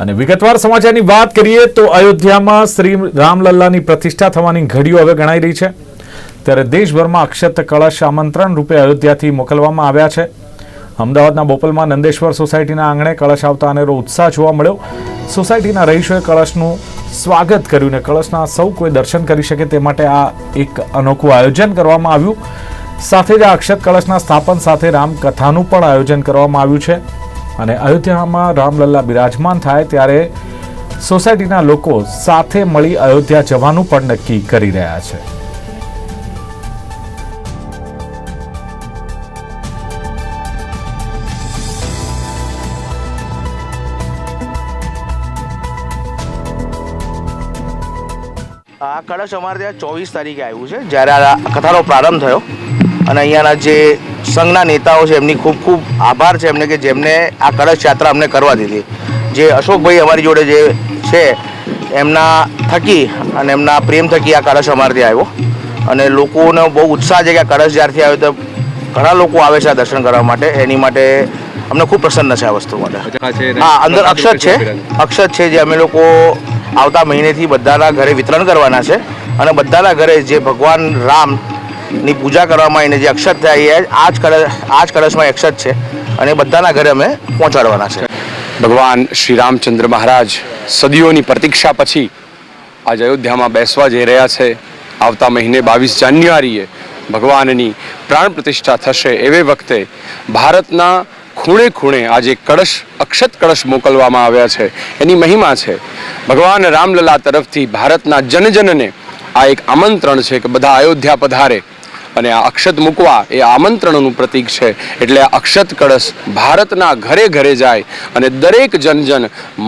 અને વિગતવાર સમાચારની વાત કરીએ તો અયોધ્યામાં શ્રી રામલલ્લાની પ્રતિષ્ઠા થવાની ઘડીઓ હવે ગણાઈ રહી છે. ત્યારે દેશભરમાં અક્ષત કળશ આમંત્રણ રૂપે અયોધ્યાથી મોકલવામાં આવ્યા છે. અમદાવાદના બોપલમાં નંદેશ્વર સોસાયટીના આંગણે કળશ આવતા અનેરો ઉત્સાહ જોવા મળ્યો. સોસાયટીના રહીશોએ કળશનું સ્વાગત કર્યું ને કળશના સૌ કોઈ દર્શન કરી શકે તે માટે આ એક અનોખું આયોજન કરવામાં આવ્યું. સાથે જ આ અક્ષત કળશના સ્થાપન સાથે રામકથાનું પણ આયોજન કરવામાં આવ્યું છે. અને અયોધ્યામાં રામલલ્લા બિરાજમાન થાય ત્યારે સોસાયટીના લોકો સાથે મળી અયોધ્યા જવાનું પણ નક્કી કરી રહ્યા છે. આ કળશ અમારે ત્યાં ચોવીસ તારીખે આવ્યું છે, જ્યારે આ કથાનો પ્રારંભ થયો. અને અહીંયાના જે સંઘના નેતાઓ છે એમની ખૂબ ખૂબ આભાર છે એમને કે જેમને આ કળશ યાત્રા અમને કરવા દીધી. જે અશોકભાઈ અમારી જોડે જે છે એમના થકી અને એમના પ્રેમ થકી આ કળશ અમારાથી આવ્યો. અને લોકોનો બહુ ઉત્સાહ છે કે આ કળશ જ્યારથી આવ્યો તો ઘણા લોકો આવે છે આ દર્શન કરવા માટે. એની માટે અમને ખૂબ પ્રસન્ન છે આ વસ્તુ માટે. હા અંદર અક્ષત છે. અક્ષત છે જે અમે લોકો આવતા મહિનેથી બધાના ઘરે વિતરણ કરવાના છે. અને બધાના ઘરે જે ભગવાન રામની પૂજા કરવામાં આવીને જે અક્ષત થાય એ આ જ કળશ આ કળશમાં અક્ષત છે અને બધાના ઘરે અમે પહોંચાડવાના છે. ભગવાન શ્રી રામચંદ્ર મહારાજ સદીઓની પ્રતીક્ષા પછી આજ અયોધ્યામાં બેસવા જઈ રહ્યા છે. આવતા મહિને બાવીસ જાન્યુઆરીએ ભગવાનની પ્રાણ પ્રતિષ્ઠા થશે એવે વખતે ભારતના ખૂણે ખૂણે આજે કળશ અક્ષત કળશ મોકલવામાં આવ્યા છે. એની મહિમા છે. ભગવાન રામલલા તરફથી ભારતના જનજનને આ એક આમંત્રણ છે કે બધા અયોધ્યા પધારે. અને આ અક્ષત મૂકવા એ આમંત્રણનું પ્રતીક છે. એટલે અક્ષત કળશ ભારતના ઘરે ઘરે જાય અને દરેક જનજન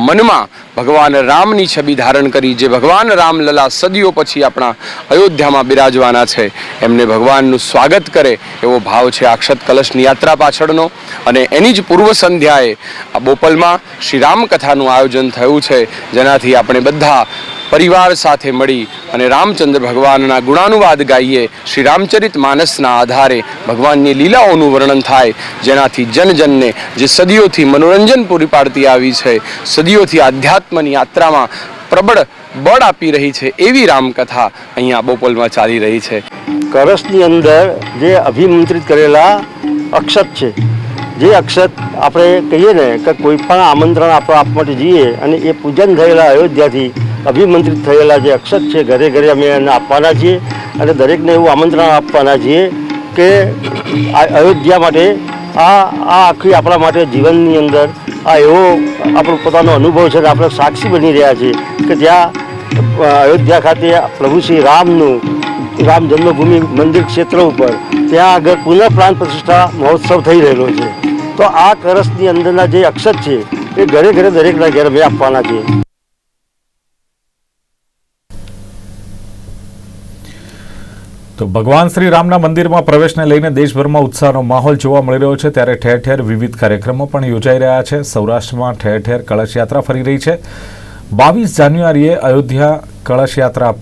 મનમાં ભગવાન રામની છબી ધારણ કરી, જે ભગવાન રામલલા સદીઓ પછી આપણા અયોધ્યામાં બિરાજવાના છે, એમને ભગવાનનું સ્વાગત કરે એવો ભાવ છે અક્ષત કલશની યાત્રા પાછળનો. અને એની જ પૂર્વ સંધ્યાએ આ બોપલમાં શ્રી રામકથાનું આયોજન થયું છે, જેનાથી આપણે બધા પરિવાર સાથે મળી અને રામચંદ્ર ભગવાનના ગુણાનુવાદ ગાઈએ શ્રી રામચરિત માનસના આધારે ભગવાનની લીલાઓનું વર્ણન થાય. જેનાથી જનજનને જે સદીઓથી મનોરંજન પૂરી પાડતી આવી છે, સદીઓથી આધ્યાત્મની યાત્રામાં પ્રબળ બળ આપી રહી છે એવી રામકથા અહીંયા બોપલમાં ચાલી રહી છે. કરસની અંદર જે અભિમંત્રિત કરેલા અક્ષત છે, જે અક્ષત આપણે કહીએ ને કે કોઈ પણ આમંત્રણ આપણે આપવા માટે જઈએ અને એ પૂજન થયેલા અયોધ્યાથી અભિમંત્રિત થયેલા જે અક્ષત છે, ઘરે ઘરે અમે એને આપવાના છીએ અને દરેકને એવું આમંત્રણ આપવાના છીએ કે અયોધ્યા માટે, આ આ આખી આપણા માટે જીવનની અંદર આ એવો આપણો પોતાનો અનુભવ છે ને આપણે સાક્ષી બની રહ્યા છીએ કે ત્યાં અયોધ્યા ખાતે પ્રભુ શ્રી રામનું, રામ જન્મભૂમિ મંદિર ક્ષેત્ર ઉપર ત્યાં આગળ પુનઃ પ્રાણ પ્રતિષ્ઠા મહોત્સવ થઈ રહેલો છે. તો આ કરસની અંદરના જે અક્ષત છે, એ ઘરે ઘરે દરેકના ઘરે અમે આપવાના છે તો ભગવાન શ્રી રામના મંદિરમાં પ્રવેશને લઈને દેશભરમાં ઉત્સાહનો માહોલ જોવા મળી રહ્યો છે, ત્યારે ઠેર ઠેર વિવિધ કાર્યક્રમો પણ યોજાઈ રહ્યા છે. સૌરાષ્ટ્રમાં ઠેર ઠેર કળશ યાત્રા ફરી રહી છે. બાવીસ જાન્યુઆરીએ અયોધ્યા કળશ યાત્રા